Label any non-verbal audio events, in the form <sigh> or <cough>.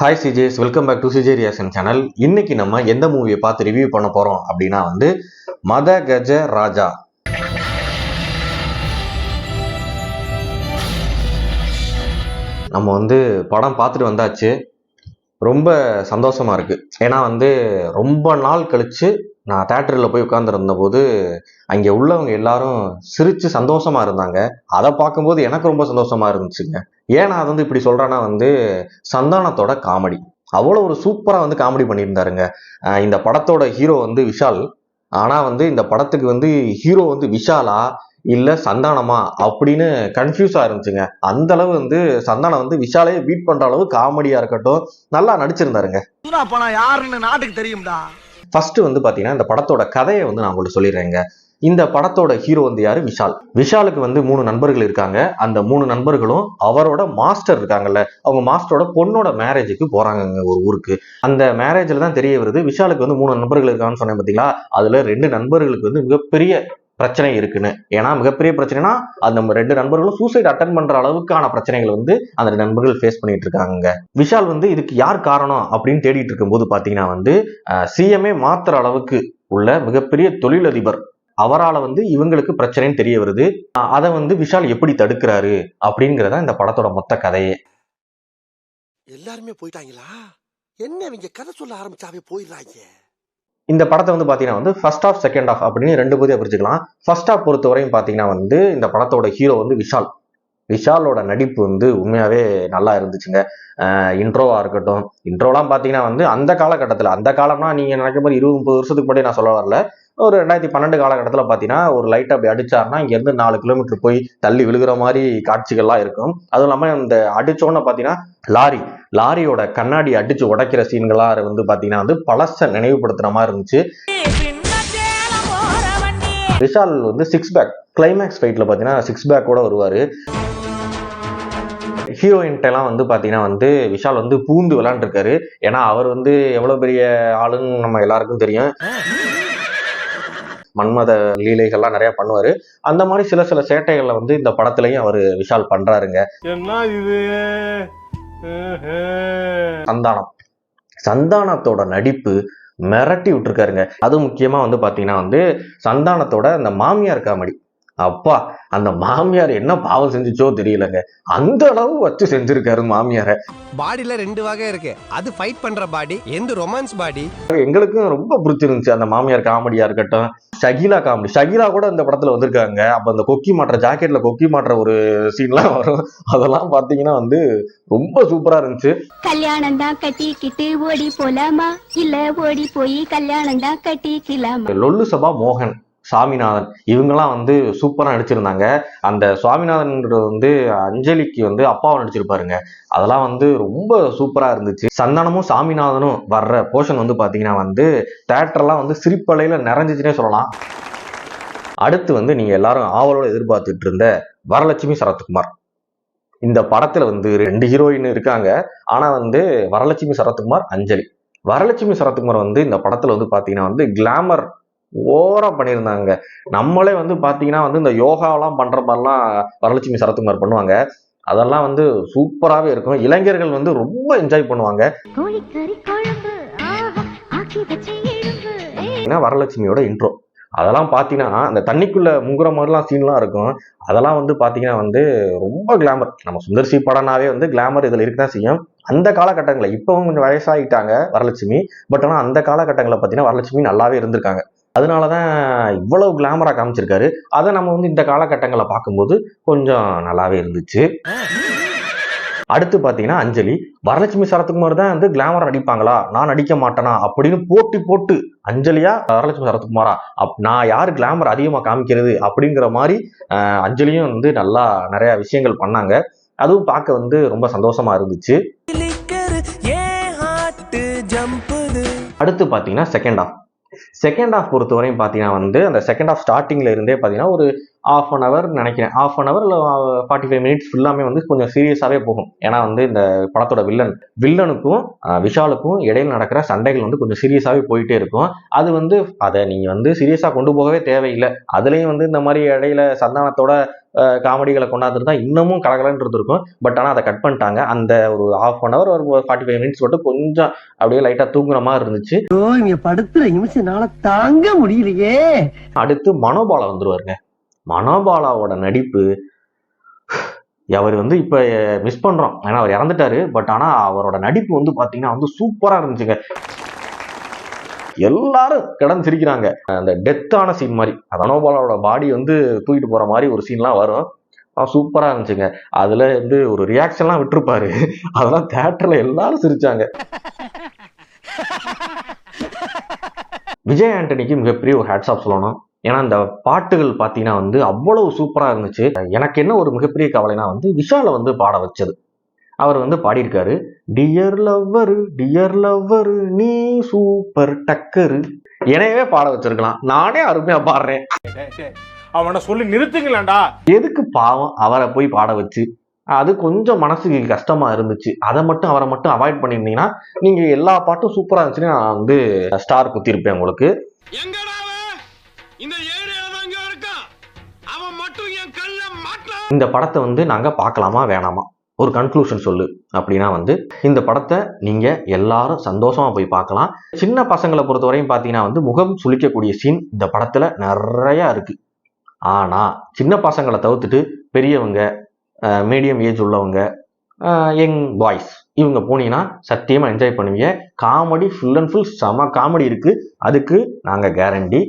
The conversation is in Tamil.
Hi CJs welcome back to CJ reaction channel இன்னைக்கு நம்ம எந்த மூவியை பார்த்து ரிவ்யூ பண்ண போறோம் அப்படின்னா வந்து மத கஜ ராஜா. நம்ம வந்து படம் பார்த்துட்டு வந்தாச்சு. ரொம்ப சந்தோஷமா இருக்கு. ஏன்னா வந்து ரொம்ப நாள் கழிச்சு நான் தேட்டரில் போய் உட்காந்துருந்தபோது அங்கே உள்ளவங்க எல்லாரும் சிரித்து சந்தோஷமா இருந்தாங்க. அதை பார்க்கும்போது எனக்கு ரொம்ப சந்தோஷமாக இருந்துச்சுங்க. ஏன் நான் வந்து இப்படி சொல்கிறேன்னா வந்து சந்தானத்தோட காமெடி. அவ்வளோ ஒரு சூப்பராக வந்து காமெடி பண்ணியிருந்தாருங்க. இந்த படத்தோட ஹீரோ வந்து விஷால். ஆனால் வந்து இந்த படத்துக்கு வந்து ஹீரோ வந்து விஷாலா இல்லை சந்தானமா அப்படின்னு கன்ஃபியூஸாக இருந்துச்சுங்க. அந்த அளவு வந்து சந்தானம் வந்து விஷாலையே பீட் பண்ணுற அளவு காமெடியாக இருக்கட்டும் நல்லா நடிச்சிருந்தாருங்க. யாருன்னு நாட்டுக்கு தெரியும்டா. ஃபர்ஸ்ட் வந்து பார்த்தீங்கன்னா இந்த படத்தோட கதையை வந்து நான் உங்களுக்கு சொல்லிடுறேங்க. இந்த படத்தோட ஹீரோ வந்து யாரு? விஷால். விஷாலுக்கு வந்து மூணு நண்பர்கள் இருக்காங்க. அந்த மூணு நண்பர்களும் அவரோட மாஸ்டர் இருக்காங்கல்ல. அவங்க மாஸ்டரோட பொண்ணோட மேரேஜுக்கு போறாங்க ஒரு ஊருக்கு. அந்த மேரேஜ்ல தான் தெரிய வருது. விஷாலுக்கு வந்து மூணு நண்பர்கள் இருக்காங்கன்னு சொன்னேன் பாத்தீங்களா? அதுல ரெண்டு நண்பர்களுக்கு வந்து மிகப்பெரிய பிரச்சனை இருக்குன்னு. ஏன்னா மிகப்பெரிய பிரச்சனைனா அந்த ரெண்டு நண்பர்களும் சூசைட் அட்டன் பண்ற அளவுக்கான பிரச்சனைகள் வந்து அந்த ரெண்டு நண்பர்கள் ஃபேஸ் பண்ணிட்டு இருக்காங்க விஷால் வந்து இதுக்கு யார் காரணம் அப்படின்னு தேடிட்டு இருக்கும்போது பாத்தீங்கன்னா வந்து சிஎம்ஏ மாத்திர அளவுக்கு உள்ள மிகப்பெரிய தொழிலதிபர் அவரால் வந்து இவங்களுக்கு பிரச்சனைன்னு தெரிய வருது. அதை வந்து விஷால் எப்படி தடுக்கிறாரு அப்படிங்கிறத இந்த படத்தோட மொத்த கதையே. எல்லாருமே போயிட்டாங்களா? என்ன இவங்க கதை சொல்ல ஆரம்பிச்சாவே போயிடுறாங்க. இந்த படத்தை வந்து பார்த்தீங்கன்னா வந்து ஃபர்ஸ்ட் ஆஃப் செகண்ட் ஆஃப் அப்படின்னு ரெண்டு பகுதியாக பிரிச்சுக்கலாம். ஃபர்ஸ்ட் ஆஃப் பொறுத்தவரையும் பார்த்தீங்கன்னா வந்து இந்த படத்தோட ஹீரோ வந்து விஷால். விஷாலோட நடிப்பு வந்து உண்மையாவே நல்லா இருந்துச்சுங்க. இன்ட்ரோவாக இருக்கட்டும். இன்ட்ரோலாம் பார்த்தீங்கன்னா வந்து அந்த காலகட்டத்தில் அந்த காலம்னா நீங்கள் நினைக்கிற மாதிரி இருபது முப்பது வருஷத்துக்கு முன்னாடி நான் சொல்ல வரல. ஒரு ரெண்டாயிரத்தி பன்னெண்டு காலகட்டத்தில் பார்த்தீங்கன்னா ஒரு லைட் அப்படி அடிச்சார்னா இங்கேருந்து நாலு கிலோமீட்டர் போய் தள்ளி விழுகிற மாதிரி காட்சிகள்லாம் இருக்கும். அதுவும் இல்லாமல் இந்த அடித்தோன்னு பார்த்தீங்கன்னா லாரி லாரியோட கண்ணாடி அடித்து உடைக்கிற சீன்களாக வந்து பார்த்தீங்கன்னா வந்து பழச நினைவுபடுத்துகிற மாதிரி இருந்துச்சு. விஷால் வந்து சிக்ஸ் பேக் கிளைமேக்ஸ் ஃபைட்டில் பார்த்தீங்கன்னா சிக்ஸ் பேக்கோட வருவார். ஹீரோயின்ட்டெல்லாம் வந்து பார்த்தீங்கன்னா வந்து விஷால் வந்து பூந்து விளாண்டுருக்காரு ஏன்னா அவர் வந்து எவ்வளோ பெரிய ஆளுன்னு நம்ம எல்லாருக்கும் தெரியும். மன்மத லீலைகள்லாம் நிறைய பண்ணுவாரு. அந்த மாதிரி சில சில சேட்டைகளை வந்து இந்த படத்துலயும் அவர் விஷால் பண்றாருங்க. என்ன இது? சந்தானம். சந்தானத்தோட நடிப்பு மிரட்டி விட்டுருக்காருங்க. அது முக்கியமா வந்து பாத்தீங்கன்னா வந்து சந்தானத்தோட அந்த மாமியார் காமெடி. அப்பா அந்த மாமியார் என்ன பாவம் செஞ்சுச்சோ தெரியலங்க. அந்த அளவு வச்சு செஞ்சிருக்காரு மாமியாரை. பாடியில ரெண்டு வகை இருக்கு. அது ஃபைட் பண்ற பாடி எந்த ரொமான்ஸ் பாடி? எங்களுக்கும் ரொம்ப பிடிச்சிருந்துச்சு அந்த மாமியார் காமெடியா இருக்கட்டும். ஷகிலா காமெடி. ஷகிலா கூட இந்த படத்துல வந்திருக்காங்க. அப்ப அந்த கொக்கி மாட்டுற ஜாக்கெட்ல கொக்கி மாட்டுற ஒரு சீன்லாம் வரும். அதெல்லாம் பாத்தீங்கன்னா வந்து ரொம்ப சூப்பரா இருந்துச்சு. கல்யாணம் தான் கட்டிக்கிட்டு ஓடி போலாமா? இல்ல ஓடி போய் கல்யாணம் தான் கட்டிக்கலாமா? லொல்லு சபா மோகன். சாமிநாதன். இவங்கெல்லாம் வந்து சூப்பராக நடிச்சிருந்தாங்க. அந்த சுவாமிநாதன்ன்றது வந்து அஞ்சலிக்கு வந்து அப்பாவை நடிச்சிருப்பாருங்க. அதெல்லாம் வந்து ரொம்ப சூப்பராக இருந்துச்சு. சந்தானமும் சாமிநாதனும் வர்ற போர்ஷன் வந்து பார்த்தீங்கன்னா வந்து தேட்டர்லாம் வந்து சிரிப்பலையில் நிறைஞ்சிச்சுனே சொல்லலாம். அடுத்து வந்து நீங்கள் எல்லாரும் ஆவலோடு எதிர்பார்த்துட்டு இருந்த வரலட்சுமி சரத்குமார். இந்த படத்துல வந்து ரெண்டு ஹீரோயின் இருக்காங்க. ஆனா வந்து வரலட்சுமி சரத்குமார் அஞ்சலி. வரலட்சுமி சரத்குமார் வந்து இந்த படத்துல வந்து பாத்தீங்கன்னா வந்து கிளாமர் ஓவரா பண்ணியிருந்தாங்க. நம்மளே வந்து பாத்தீங்கன்னா வந்து இந்த யோகாலாம் பண்ற மாதிரிலாம் வரலட்சுமி சரத்குமார் பண்ணுவாங்க. அதெல்லாம் வந்து சூப்பராகவே இருக்கும். இளைஞர்கள் வந்து ரொம்ப என்ஜாய் பண்ணுவாங்க. வரலட்சுமியோட இன்ட்ரோ அதெல்லாம் பார்த்தீங்கன்னா அந்த தண்ணிக்குள்ள முங்குற மாதிரிலாம் சீன்லாம் இருக்கும். அதெல்லாம் வந்து பார்த்தீங்கன்னா வந்து ரொம்ப கிளாமர் நம்ம சுந்தர்சி படம்னாவே வந்து கிளாமர் இதில் இருக்க தான் செய்யும். அந்த காலகட்டங்களில் இப்போவும் கொஞ்சம் வயசாகிட்டாங்க வரலட்சுமி. பட் ஆனால் அந்த காலகட்டங்களில் பார்த்தீங்கன்னா வரலட்சுமி நல்லாவே இருந்திருக்காங்க. அதனால தான் இவ்வளவு கிளாமராக காமிச்சிருக்காரு. அதை நம்ம வந்து இந்த காலகட்டங்களை பார்க்கும்போது கொஞ்சம் நல்லாவே இருந்துச்சு. அடுத்து பார்த்தீங்கன்னா அஞ்சலி. வரலட்சுமி சரத்குமார் தான் வந்து கிளாமர் நடிப்பாங்களா நான் நடிக்க மாட்டேனா? அப்படின்னு போட்டி போட்டு அஞ்சலியா வரலட்சுமி சரத்குமாரா? அப் நான் யார் கிளாமர் அதிகமாக காமிக்கிறது? அப்படிங்கிற மாதிரி அஞ்சலியும் வந்து நல்லா நிறைய விஷயங்கள் பண்ணாங்க. அதுவும் பார்க்க வந்து ரொம்ப சந்தோஷமா இருந்துச்சு. அடுத்து பார்த்தீங்கன்னா செகண்ட் ஆஃப் செகண்ட் ஆஃப் பொறுத்தவரையும் பார்த்தீங்கன்னா வந்து அந்த செகண்ட் ஆஃப் ஸ்டார்டிங்கில் இருந்தே பார்த்தீங்கன்னா ஒரு ஆஃப் அன் ஹவர் நினைக்கிறேன். ஆஃப் அன் ஹவர் இல்லை ஃபார்ட்டி ஃபைவ் மினிட்ஸ் ஃபுல்லாமே வந்து கொஞ்சம் சீரியஸாகவே போகும். ஏன்னா வந்து இந்த படத்தோட வில்லன் வில்லனுக்கும் விஷாலுக்கும் இடையில நடக்கிற சண்டைகள் வந்து கொஞ்சம் சீரியஸாகவே போயிட்டே இருக்கும். அது வந்து அதை நீங்கள் வந்து சீரியஸாக கொண்டு போகவே தேவையில்லை. அதுலேயும் வந்து இந்த மாதிரி இடையில சந்தானத்தோட காமெடிகளை கொண்டாந்துட்டு தான் இன்னமும் கலகலன்னு இருந்திருக்கும் பட் ஆனால் அதை கட் பண்ணிட்டாங்க. அந்த ஒரு ஹாஃப் அன் ஹவர் ஒரு ஃபார்ட்டி ஃபைவ் மினிட்ஸ் மட்டும் கொஞ்சம் அப்படியே லைட்டாக தூங்குற மாதிரி இருந்துச்சு. இங்க படுத்துற நிமிஷம்னால தாங்க முடியலையே. அடுத்து மனோபாலா வந்துருவாருங்க. மனோபாலாவோட நடிப்பு அவர் வந்து இப்போ மிஸ் பண்ணுறோம் ஏன்னா அவர் இறந்துட்டாரு. பட் ஆனால் அவரோட நடிப்பு வந்து பார்த்தீங்கன்னா வந்து சூப்பராக இருந்துச்சுங்க. எல்லாரும் கிடந்து சிரிக்கிறாங்க அந்த டெத்தான சீன் மாதிரி. மனோபாலாவோட பாடி வந்து தூக்கிட்டு போகிற மாதிரி ஒரு சீன்லாம் வரும். சூப்பராக இருந்துச்சுங்க. அதில் வந்து ஒரு ரியாக்ஷன்லாம் விட்டுருப்பாரு. <laughs> அதெல்லாம் தேட்டரில் எல்லாரும் சிரிச்சாங்க. <laughs> விஜய் ஆண்டனிக்கு மிகப்பெரிய ஒரு ஹேட்ஸ் ஆஃப் சொல்லணும். ஏன்னா இந்த பாட்டுகள் பார்த்தீங்கன்னா வந்து அவ்வளவு சூப்பராக இருந்துச்சு. எனக்கு என்ன ஒரு மிகப்பெரிய கவலைனா வந்து விஷாலை வந்து பாட வச்சது. அவர் வந்து பாடியிருக்காரு டியர் லவ்வர் டியர் லவ்வர் நீ சூப்பர் டக்கரு என்னையவே பாட வச்சிருக்கலாம். நானே அருமையா பாடுறேன். அவனை சொல்லி நிறுத்துங்களேன்டா. எதுக்கு பாவம் அவரை போய் பாட வச்சு? அது கொஞ்சம் மனசுக்கு கஷ்டமா இருந்துச்சு. அதை மட்டும் அவரை மட்டும் அவாய்ட் பண்ணியிருந்தீங்கன்னா நீங்க எல்லா பாட்டும் சூப்பரா இருந்துச்சுன்னு நான் வந்து ஸ்டார் குத்திருப்பேன் உங்களுக்கு. இந்த படத்தை வந்து நாங்க பார்க்கலாமா வேணாமா? ஒரு கன்க்ளூஷன் சொல்லு அப்படின்னா வந்து இந்த படத்தை நீங்க எல்லாரும் சந்தோஷமா போய் பார்க்கலாம். சின்ன பசங்களை பொறுத்தவரையும் பார்த்தீங்கன்னா வந்து முகம் சுளிக்கக்கூடிய சீன் இந்த படத்துல நிறைய இருக்கு. ஆனா சின்ன பசங்களை தவிர்த்துட்டு பெரியவங்க மீடியம் ஏஜ் உள்ளவங்க யங் பாய்ஸ் இவங்க போனீங்கன்னா சத்தியமா என்ஜாய் பண்ணுவீங்க. காமெடி ஃபுல் அண்ட் ஃபுல் செம காமெடி இருக்கு. அதுக்கு நாங்க கேரண்டி